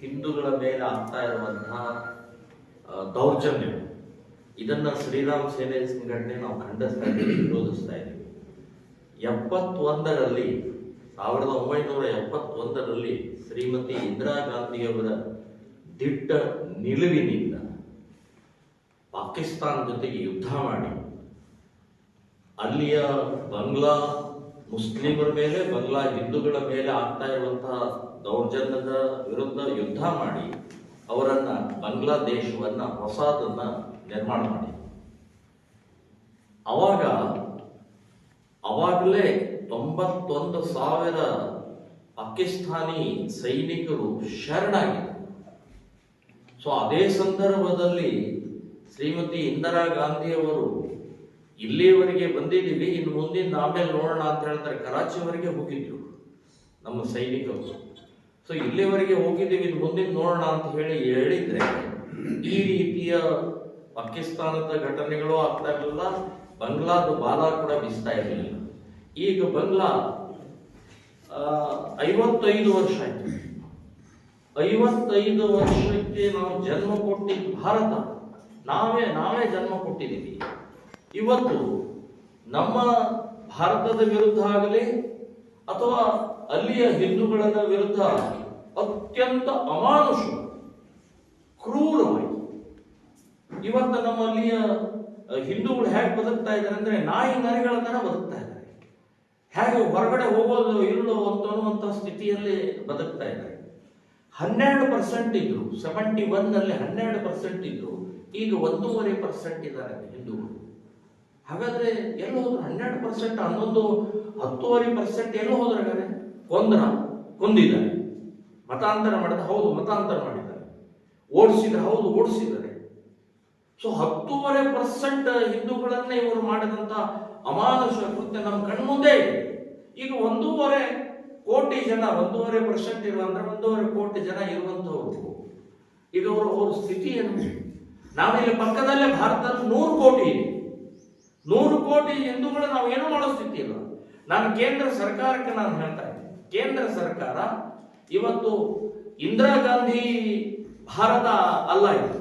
ಹಿಂದೂಗಳ ಮೇಲೆ ಆಗ್ತಾ ಇರುವಂತಹ ದೌರ್ಜನ್ಯಗಳು ದೌರ್ಜನ್ಯ ಇದನ್ನ ಶ್ರೀರಾಮ್ ಸೇನೆ ಸಂಘಟನೆ ನಾವು ಖಂಡಿಸ್ತಾ ಇದ್ದೀವಿ, ವಿರೋಧಿಸ್ತಾ ಇದ್ದೀವಿ. ಎಪ್ಪತ್ತೊಂದರಲ್ಲಿ, ಸಾವಿರದ ಒಂಬೈನೂರ ಎಪ್ಪತ್ತೊಂದರಲ್ಲಿ ಶ್ರೀಮತಿ ಇಂದಿರಾ ಗಾಂಧಿಯವರ ದಿಟ್ಟ ನಿಲುವಿನಿಂದ ಪಾಕಿಸ್ತಾನ ಜೊತೆಗೆ ಯುದ್ಧ ಮಾಡಿ, ಅಲ್ಲಿಯ ಬಂಗ್ಲಾ ಮುಸ್ಲಿಮರ ಮೇಲೆ, ಬಂಗ್ಲಾ ಹಿಂದೂಗಳ ಮೇಲೆ ಆಗ್ತಾ ಇರುವಂತಹ ದೌರ್ಜನ್ಯದ ವಿರುದ್ಧ ಯುದ್ಧ ಮಾಡಿ ಅವರನ್ನ ಬಾಂಗ್ಲಾದೇಶವನ್ನ, ಹೊಸದನ್ನ ನಿರ್ಮಾಣ ಮಾಡಿ. ಅವಾಗ, ಅವಾಗಲೇ ತೊಂಬತ್ತೊಂದು ಸಾವಿರ ಪಾಕಿಸ್ತಾನಿ ಸೈನಿಕರು ಶರಣಾಗಿದ್ದರು. ಸೊ, ಅದೇ ಸಂದರ್ಭದಲ್ಲಿ ಶ್ರೀಮತಿ ಇಂದಿರಾ ಗಾಂಧಿಯವರು ಇಲ್ಲಿಯವರೆಗೆ ಬಂದಿದ್ದೀವಿ, ಇನ್ನು ಮುಂದಿನ ಆಮೇಲೆ ನೋಡೋಣ ಅಂತ ಹೇಳಿದ್ರೆ ಕರಾಚಿವರೆಗೆ ಹೋಗಿದ್ರು ನಮ್ಮ ಸೈನಿಕರು. ಸೊ ಇಲ್ಲಿವರೆಗೆ ಹೋಗಿದ್ದೀವಿ ಇದು ಮುಂದಿನ ನೋಡೋಣ ಅಂತ ಹೇಳಿ ಹೇಳಿದ್ರೆ, ಈ ರೀತಿಯ ಪಾಕಿಸ್ತಾನದ ಘಟನೆಗಳು ಆಗ್ತಾ ಇರಲಿಲ್ಲ. ಬಂಗ್ಲಾದ ಬಾಲ ಕೂಡ ಬಿಸ್ತಾ ಇರಲಿಲ್ಲ. ಈಗ ಬಂಗ್ಲಾ ಐವತ್ತೈದು ವರ್ಷ ಆಯ್ತು. ಐವತ್ತೈದು ವರ್ಷಕ್ಕೆ ನಾವು ಜನ್ಮ ಕೊಟ್ಟಿದ್ದು ಭಾರತ, ನಾವೇ ನಾವೇ ಜನ್ಮ ಕೊಟ್ಟಿದ್ದೀವಿ. ಇವತ್ತು ನಮ್ಮ ಭಾರತದ ವಿರುದ್ಧ ಆಗಲಿ ಅಥವಾ ಅಲ್ಲಿಯ ಹಿಂದೂಗಳನ್ನ ವಿರುದ್ಧ ಅತ್ಯಂತ ಅಮಾನುಷ, ಕ್ರೂರವಾಗಿ. ಇವತ್ತು ನಮ್ಮ ಅಲ್ಲಿಯ ಹಿಂದೂಗಳು ಹೇಗೆ ಬದುಕ್ತಾ ಇದ್ದಾರೆ ಅಂದ್ರೆ ನಾಯಿ ನರಿಗಳ ತರ ಬದುಕ್ತಾ ಇದ್ದಾರೆ. ಹೇಗೆ ಹೊರಗಡೆ ಹೋಗೋದು ಇಲ್ಲೋ ಅಂತ ಅನ್ನುವಂಥ ಸ್ಥಿತಿಯಲ್ಲಿ ಬದುಕ್ತಾ ಇದ್ದಾರೆ. ಹನ್ನೆರಡು ಪರ್ಸೆಂಟ್ ಇದ್ರು ಸೆವೆಂಟಿ ಒನ್ ಅಲ್ಲಿ ಹನ್ನೆರಡು ಪರ್ಸೆಂಟ್ ಇದ್ರು, ಈಗ ಒಂದೂವರೆ ಪರ್ಸೆಂಟ್ ಇದ್ದಾರೆ ಹಿಂದೂಗಳು. ಹಾಗಾದ್ರೆ ಎಲ್ಲ ಹೋದ್ರು ಹನ್ನೆರಡು ಪರ್ಸೆಂಟ್ ಹನ್ನೊಂದು ಹತ್ತೂವರೆ ಪರ್ಸೆಂಟ್ ಎಲ್ಲ ಹೋದ್ರೆ ಕೊಂದ್ರ, ಕೊಂದಿದ್ದಾರೆ. ಮತಾಂತರ ಮಾಡಿದ ಹೌದು, ಮತಾಂತರ ಮಾಡಿದ್ದಾರೆ. ಓಡಿಸಿದ್ರೆ ಹೌದು, ಓಡಿಸಿದ್ದಾರೆ. ಸೊ ಹತ್ತೂವರೆ ಪರ್ಸೆಂಟ್ ಹಿಂದೂಗಳನ್ನ ಇವರು ಮಾಡಿದಂತ ಅಮಾನುಷ ಕೃತ್ಯ ನಮ್ಮ ಕಣ್ಮುಂದೆ ಇದೆ. ಈಗ ಒಂದೂವರೆ ಕೋಟಿ ಜನ, ಒಂದೂವರೆ ಪರ್ಸೆಂಟ್ ಇಲ್ಲ ಅಂದ್ರೆ ಒಂದೂವರೆ ಕೋಟಿ ಜನ ಇರುವಂತಹವರು. ಈಗ ಅವರು ಅವ್ರ ಸ್ಥಿತಿ ಏನು? ಇಲ್ಲಿ ಪಕ್ಕದಲ್ಲೇ ಭಾರತದಲ್ಲಿ ನೂರು ಕೋಟಿ ಇದೆ. ನೂರು ಕೋಟಿ ಹಿಂದೂಗಳು, ನಾವು ಏನು ಮಾಡೋ ಸ್ಥಿತಿ ಇಲ್ಲ. ನಾನು ಕೇಂದ್ರ ಸರ್ಕಾರಕ್ಕೆ ನಾನು ಹೇಳ್ತಾ ಕೇಂದ್ರ ಸರ್ಕಾರ ಇವತ್ತು ಇಂದಿರಾ ಗಾಂಧಿ ಭಾರತ ಅಲ್ಲ ಇದು.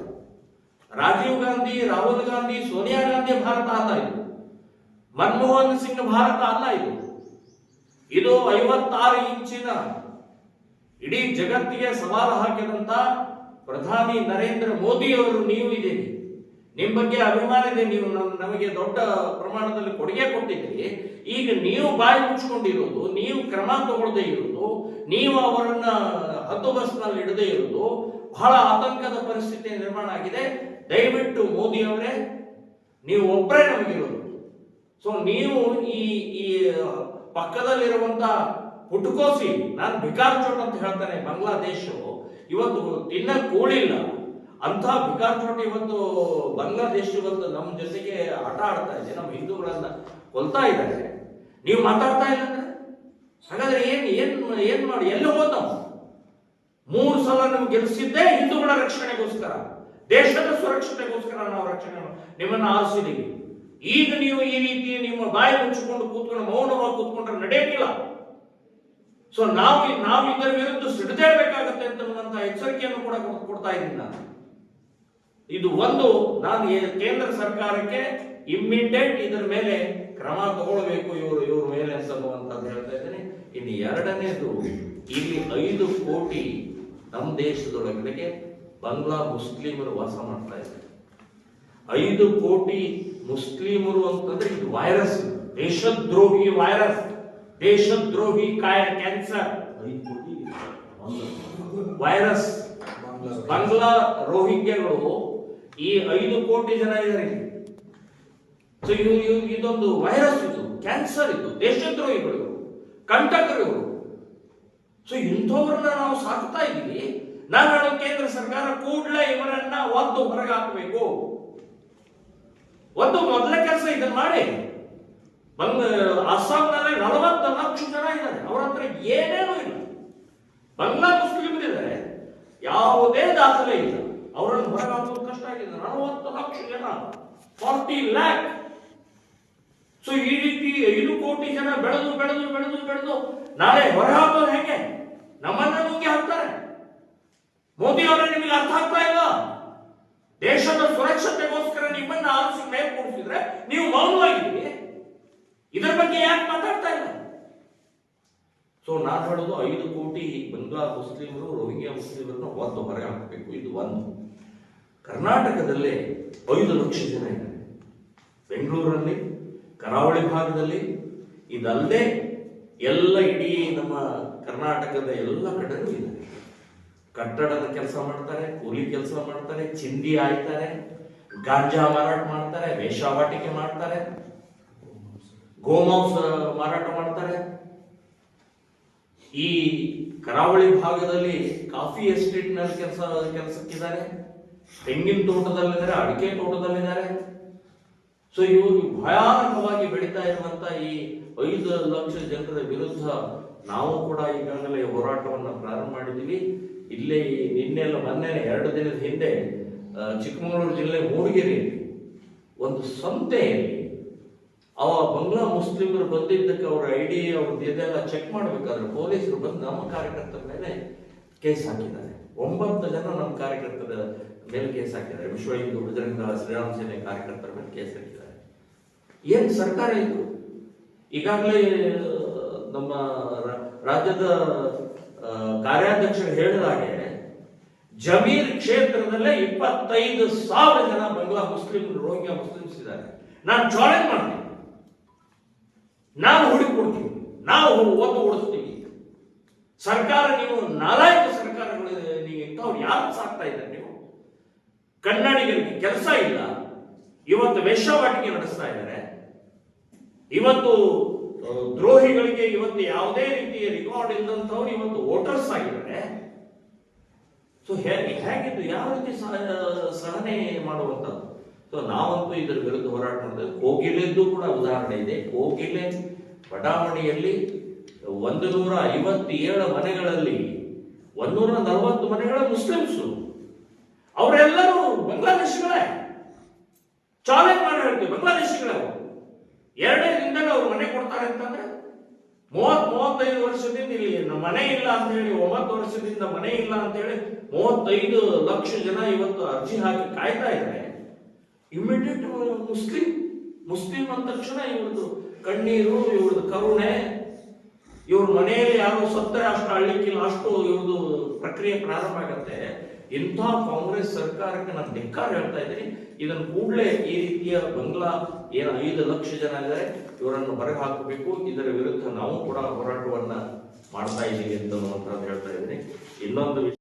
ರಾಜೀವ್ ಗಾಂಧಿ, ರಾಹುಲ್ ಗಾಂಧಿ, ಸೋನಿಯಾ ಗಾಂಧಿ ಭಾರತ ಅಲ್ಲ ಇದು. ಮನಮೋಹನ್ ಸಿಂಗ್ ಭಾರತ ಅಲ್ಲ ಇದು. ಇದು ಐವತ್ತಾರು ಇಂಚಿನ ಇಡೀ ಜಗತ್ತಿಗೆ ಸವಾಲು ಹಾಕಿದಂತ ಪ್ರಧಾನಿ ನರೇಂದ್ರ ಮೋದಿ ಅವರು ನೀವು ಇದ್ದೀರಿ. ನಿಮ್ ಬಗ್ಗೆ ಅಭಿಮಾನ ಇದೆ ನೀವು ನಮ್- ನಮಗೆ ದೊಡ್ಡ ಪ್ರಮಾಣದಲ್ಲಿ ಕೊಡುಗೆ ಕೊಟ್ಟಿದ್ದೀರಿ. ಈಗ ನೀವು ಬಾಯಿ ಮುಚ್ಕೊಂಡಿರೋದು, ನೀವು ಕ್ರಮ ತಗೊಳ್ಳದೆ ಇರೋದು, ನೀವು ಅವರನ್ನ ಹದ್ದುಬಸ್ನಲ್ಲಿ ಇಡದೇ ಇರೋದು, ಬಹಳ ಆತಂಕದ ಪರಿಸ್ಥಿತಿ ನಿರ್ಮಾಣ ಆಗಿದೆ. ದಯವಿಟ್ಟು ಮೋದಿ ಅವರೇ, ನೀವು ಒಬ್ಬರೇ ನಮಗಿರೋದು. ಸೊ ನೀವು ಈ ಈ ಪಕ್ಕದಲ್ಲಿರುವಂತ ಪುಟಕೋಸಿ, ನಾನು ಬಿಕಾರ್ ಚೋಟ್ ಅಂತ ಹೇಳ್ತಾನೆ ಬಾಂಗ್ಲಾದೇಶವು ಇವತ್ತು ತಿನ್ನ ಕೂಳಿಲ್ಲ. ಅಂತ ಬಿಕಾರ್ ಚೋಟ್ ಇವತ್ತು ಬಾಂಗ್ಲಾದೇಶ ಇವತ್ತು ನಮ್ಮ ಜೊತೆಗೆ ಆಟ ಆಡ್ತಾ ಇದೆ, ನಮ್ಮ ಹಿಂದೂಗಳನ್ನ ಕೊಲ್ತಾ ಇದ್ದಾರೆ. ನೀವು ಮಾತಾಡ್ತಾ ಇಲ್ಲ ಅಂದ್ರೆ? ಹಾಗಾದ್ರೆ ಏನ್ ಏನ್ ಏನ್ ಮಾಡಿ ಎಲ್ಲಿ ಹೋದ ಮೂರು ಸಲ ನಮ್ಗೆ ಗೆಲ್ಲಿಸಿದ್ದೇ ಹಿಂದೂಗಳ ರಕ್ಷಣೆಗೋಸ್ಕರ. ದೇಶದ ಸುರಕ್ಷತೆಗೋಸ್ಕರ ನಾವು ರಕ್ಷಣೆ ನಿಮ್ಮನ್ನ ಆರಿಸಿದೀವಿ. ಈಗ ನೀವು ಈ ರೀತಿ ನಿಮ್ಮ ಬಾಯಿ ಮುಚ್ಚಿಕೊಂಡು ಕೂತ್ಕೊಂಡು, ಮೌನವಾಗಿ ಕೂತ್ಕೊಂಡ್ರೆ ನಡೆಯಕ್ಕಿಲ್ಲ ಸೊ ನಾವು ನಾವು ಇದರ ವಿರುದ್ಧ ಸಿಡಿದೇಳ್ಬೇಕಾಗತ್ತೆ ಅಂತ ಎಚ್ಚರಿಕೆಯನ್ನು ಕೂಡ ಕೊಡ್ತಾ ಇದ್ದೀನಿ ನಾನು. ಇದು ಒಂದು ನಾನು ಕೇಂದ್ರ ಸರ್ಕಾರಕ್ಕೆ ಇಮ್ಮಿಡಿಯೇಟ್ ಇದರ ಮೇಲೆ ಕ್ರಮ ತಗೊಳ್ಬೇಕು ಇವರು ಇವ್ರ ಮೇಲೆ ಅಂತನ್ನುವಂಥದ್ದು ಹೇಳ್ತಾ ಇದ್ದೀನಿ. ಇನ್ನು ಎರಡನೇದು ಇಲ್ಲಿ ಐದು ಕೋಟಿ ನಮ್ಮ ದೇಶದೊಳಗಡೆಗೆ ಬಂಗ್ಲಾ ಮುಸ್ಲಿಮರು ವಾಸ ಮಾಡ್ತಾ ಇದ್ದಾರೆ. ಐದು ಕೋಟಿ ಮುಸ್ಲಿಮರು ಅಂತಂದ್ರೆ ಇದು ವೈರಸ್ ದೇಶದ್ರೋಹಿ ವೈರಸ್ ದೇಶದ್ರೋಹಿ ಕಾಯ ಕ್ಯಾನ್ಸರ್ ವೈರಸ್ ಬಂಗ್ಲಾ ರೋಹಿಂಗ್ಯಗಳು ಈ ಐದು ಕೋಟಿ ಜನ ಇದ್ದಾರೆ ಸೊ ಇದು, ಇದು- ಇದೊಂದು ವೈರಸ್ ಇದು. ಕ್ಯಾನ್ಸರ್ ಇದು. ದೇಶದ್ರೋಹಿಗಳು ಕಂಟಕರು ಸೊ ಇಂಥವ್ರನ್ನ ನಾವು ಸಾಕ್ತಾ ಇದ್ದೀವಿ. ನಾನು ಹೇಳೋ ಕೇಂದ್ರ ಸರ್ಕಾರ ಕೂಡಲೇ ಇವರನ್ನ ಒದ್ದು ಹೊರಗೆ ಹಾಕಬೇಕು. ಒಂದು ಮೊದಲ ಕೆಲಸ ಇದನ್ನ ಮಾಡಿ. ಬಂದ, ಅಸ್ಸಾಂನಲ್ಲಿ ನಲವತ್ತು ಲಕ್ಷ ಜನ ಇದ್ದಾರೆ. ಅವ್ರ ಹತ್ರ ಏನೇನೂ ಇಲ್ಲ. ಬಂಗ್ಲಾ ಮುಸ್ಲಿಮ್ ಇದ್ದಾರೆ ಯಾವುದೇ ದಾಖಲೆ ಇಲ್ಲ. ಅವರನ್ನು ಹೊರಗೆ ಆಗಿದೆ ನಲವತ್ತು ಲಕ್ಷ ಜನ. Forty lac. ಸೊ ಈ ರೀತಿ ಐದು ಕೋಟಿ ಜನ ಬೆಳೆದು ಬೆಳೆದು ಬೆಳೆದು ಬೆಳೆದು ನಾಳೆ ಹೊರ ಹಾಕೋದು ಹೇಗೆ? ನಮ್ಮನ್ನ ನುಗ್ಗಿ ಹಾಕ್ತಾರೆ. ಮೋದಿ ಅವರೇ ನಿಮಗೆ ಅರ್ಥ ಆಗ್ತಾ ಇಲ್ಲ ದೇಶದ ಸುರಕ್ಷತೆಗೋಸ್ಕರ ನಿಮ್ಮನ್ನ ಆರಿಸಿ ಮೇಲೆ ಕೂಡಿಸಿದ್ರೆ ನೀವು ಮೌನವಾಗಿದ್ದೀರಿ. ಇದರ ಬಗ್ಗೆ ಯಾಕೆ ಮಾತಾಡ್ತಾ ಇಲ್ಲ ಸೊ ನಾನು ಹೇಳೋದು ಐದು ಕೋಟಿ ಬಂಗ್ಲಾ ಮುಸ್ಲಿಮರು, ರೋಹಿಂಗ್ಯಾ ಮುಸ್ಲಿಮರನ್ನ ಒಂದು ಹೊರಗೆ ಹಾಕಬೇಕು. ಇದು ಒಂದು. ಕರ್ನಾಟಕದಲ್ಲೇ ಐದು ಲಕ್ಷ ಜನ ಇದ್ದಾರೆ. ಬೆಂಗಳೂರಲ್ಲಿ, ಕರಾವಳಿ ಭಾಗದಲ್ಲಿ, ಇದಲ್ಲದೆ ಎಲ್ಲ ಇಡೀ ನಮ್ಮ ಕರ್ನಾಟಕದ ಎಲ್ಲ ಕಡೆನೂ ಇದೆ. ಕಟ್ಟಡದ ಕೆಲಸ ಮಾಡ್ತಾರೆ, ಕೂಲಿ ಕೆಲಸ ಮಾಡ್ತಾರೆ, ಚಿಂದಿ ಆಯ್ತಾರೆ ಗಾಂಜಾ ಮಾರಾಟ ಮಾಡ್ತಾರೆ ವೇಷಾವಾಟಿಕೆ ಮಾಡ್ತಾರೆ, ಗೋಮಾಂಸ ಮಾರಾಟ ಮಾಡ್ತಾರೆ. ಈ ಕರಾವಳಿ ಭಾಗದಲ್ಲಿ ಕಾಫಿ ಎಸ್ಟೇಟ್ನಲ್ಲಿ ಕೆಲಸ, ಕೆಲಸಕ್ಕಿದ್ದಾರೆ. ತೆಂಗಿನ ತೋಟದಲ್ಲಿದ್ದಾರೆ, ಅಡಿಕೆ ತೋಟದಲ್ಲಿದ್ದಾರೆ. ಸೊ ಇವರು ಭಯಾನಕವಾಗಿ ಬೆಳೀತಾ ಇರುವಂತ ಈ ಐದು ಲಕ್ಷ ಜನರ ವಿರುದ್ಧ ನಾವು ಕೂಡ ಈಗಾಗಲೇ ಹೋರಾಟವನ್ನು ಪ್ರಾರಂಭ ಮಾಡಿದ್ದೀವಿ. ಇಲ್ಲೇ ನಿನ್ನೆಲ್ಲ ಮೊನ್ನೆ ಎರಡು ದಿನದ ಹಿಂದೆ ಚಿಕ್ಕಮಗಳೂರು ಜಿಲ್ಲೆ ಮೂಡಿಗೆರೆಯಲ್ಲಿ ಒಂದು ಸಂತೆಯಲ್ಲಿ ಅವ ಬಂಗ್ಲಾ ಮುಸ್ಲಿಮರು ಬಂದಿದ್ದಕ್ಕೆ ಅವ್ರ ಐ ಡಿ ಅವ್ರದ್ದು ಚೆಕ್ ಮಾಡಬೇಕಾದ್ರೆ ಪೊಲೀಸರು ಬಂದು ನಮ್ಮ ಕಾರ್ಯಕರ್ತರ ಮೇಲೆ ಕೇಸ್ ಹಾಕಿದ್ದಾರೆ. ಒಂಬತ್ತು ಜನ ನಮ್ಮ ಕಾರ್ಯಕರ್ತರ ಮೇಲೆ ಕೇಸ್ ಹಾಕಿದ್ದಾರೆ. ವಿಶ್ವ ಹಿಂದೂ ಬಜರಂಗ ಶ್ರೀರಾಮ ಸೇನೆ ಕಾರ್ಯಕರ್ತರ ಮೇಲೆ ಕೇಸ್ ಹಾಕಿದ್ದಾರೆ. ಏನು ಸರ್ಕಾರ ಇದು? ಈಗಾಗಲೇ, ನಮ್ಮ ರಾಜ್ಯದ ಕಾರ್ಯಾಧ್ಯಕ್ಷರು ಹೇಳಿದ ಹಾಗೆ, ಜಮೀರ್ ಕ್ಷೇತ್ರದಲ್ಲೇ ಇಪ್ಪತ್ತೈದು ಸಾವಿರ ಜನ ಬಂಗ್ಲಾ ಮುಸ್ಲಿಂ, ರೋಹಿಂಗ್ಯಾ ಮುಸ್ಲಿಮ್ಸ್ ಇದ್ದಾರೆ. ನಾನು ಚಾಲೆಂಜ್ ಮಾಡ್ತೀನಿ. ನಾವು ಹುಡುಕೊಡ್ತೀವಿ ನಾವು ಒತ್ತು ಓಡಿಸ್ತೀವಿ. ಸರ್ಕಾರ ನೀವು ನಾಲಾಯಕ ಸರ್ಕಾರಗಳು, ನೀವು ಇಂಥವ್ರು ಯಾರು ಸಾಕ್ತಾ ಇದ್ದಾರೆ ನೀವು? ಕನ್ನಡಿಗರಿಗೆ ಕೆಲಸ ಇಲ್ಲ. ಇವತ್ತು ವೇಶ್ಯಾವಾಟಿಕೆ ನಡೆಸ್ತಾ ಇದ್ದಾರೆ. ಇವತ್ತು ದ್ರೋಹಿಗಳಿಗೆ ಇವತ್ತು ಯಾವುದೇ ರೀತಿಯ ರೆಕಾರ್ಡ್ ಇಲ್ಲದಂತವ್ರು ಇವತ್ತು ವೋಟರ್ಸ್ ಆಗಿದ್ದಾರೆ. ಸೊ ಹೇಗೆ ಹೇಗಿದ್ದು? ಯಾವ ರೀತಿ ಸಹ- ಸಹನೆ ಮಾಡುವಂಥದ್ದು? ಸೊ ನಾವಂತೂ ಇದರ ವಿರುದ್ಧ ಹೋರಾಟ ಮಾಡಿದ್ರೆ ಕೋಗಿಲೆದ್ದು ಕೂಡ ಉದಾಹರಣೆ ಇದೆ. ಕೋಗಿಲೆ ಬಡಾವಣೆಯಲ್ಲಿ ಒಂದು ನೂರ ಐವತ್ತೇಳು ಮನೆಗಳಲ್ಲಿ ಒಂದೂರ ನಲವತ್ತು ಮನೆಗಳ ಮುಸ್ಲಿಮ್ಸು ಅವರೆಲ್ಲರೂ ಬಂಗ್ಲಾದೇಶಿಗಳೇ. ಚಾಲೆಂಜ್ ಮಾಡಿ ಹೇಳ್ತೀವಿ, ಬಾಂಗ್ಲಾದೇಶಿಗಳೇ ಎರಡನೇ ದಿನದಲ್ಲಿ ಅವ್ರು ಮನೆ ಕೊಡ್ತಾರೆ ಅಂತಂದ್ರೆ ಮೂವತ್ ಮೂವತ್ತೈದು ವರ್ಷದಿಂದ ಇಲ್ಲಿ ಮನೆ ಇಲ್ಲ ಅಂತ ಹೇಳಿ, ಒಂಬತ್ತು ವರ್ಷದಿಂದ ಮನೆ ಇಲ್ಲ ಅಂತ ಹೇಳಿ ಮೂವತ್ತೈದು ಲಕ್ಷ ಜನ ಇವತ್ತು ಅರ್ಜಿ ಹಾಕಿ ಕಾಯ್ತಾ ಇದ್ದಾರೆ. ಇಮಿಡಿಯೇಟ್ ಮುಸ್ಲಿಂ ಮುಸ್ಲಿಂ ಅಂದ ತಕ್ಷಣ ಇವ್ರದ್ದು ಕಣ್ಣೀರು, ಇವ್ರದ್ದು ಕರುಣೆ ಇವ್ರ ಮನೆಯಲ್ಲಿ ಯಾರು ಸತ್ತರೆ ಅಷ್ಟು ಅಳ್ಲಿಕ್ಕಿಲ್ಲ ಅಷ್ಟು ಇವ್ರದ್ದು ಪ್ರಕ್ರಿಯೆ ಪ್ರಾರಂಭ ಆಗತ್ತೆ. ಇಂಥ ಕಾಂಗ್ರೆಸ್ ಸರ್ಕಾರಕ್ಕೆ ನಾನು ಧಿಕ್ಕಾರ ಹೇಳ್ತಾ ಇದ್ದೀನಿ. ಇದನ್ನು ಕೂಡಲೇ ಈ ರೀತಿಯ ಬಂಗ್ಲಾ ಏನು ಐದು ಲಕ್ಷ ಜನ ಇದ್ದಾರೆ ಇವರನ್ನು ಹೊರಗೆ ಹಾಕಬೇಕು. ಇದರ ವಿರುದ್ಧ ನಾವು ಕೂಡ ಹೋರಾಟವನ್ನ ಮಾಡ್ತಾ ಇದ್ದೀವಿ ಅಂತ ಹೇಳ್ತಾ ಇದ್ದೀನಿ. ಇನ್ನೊಂದು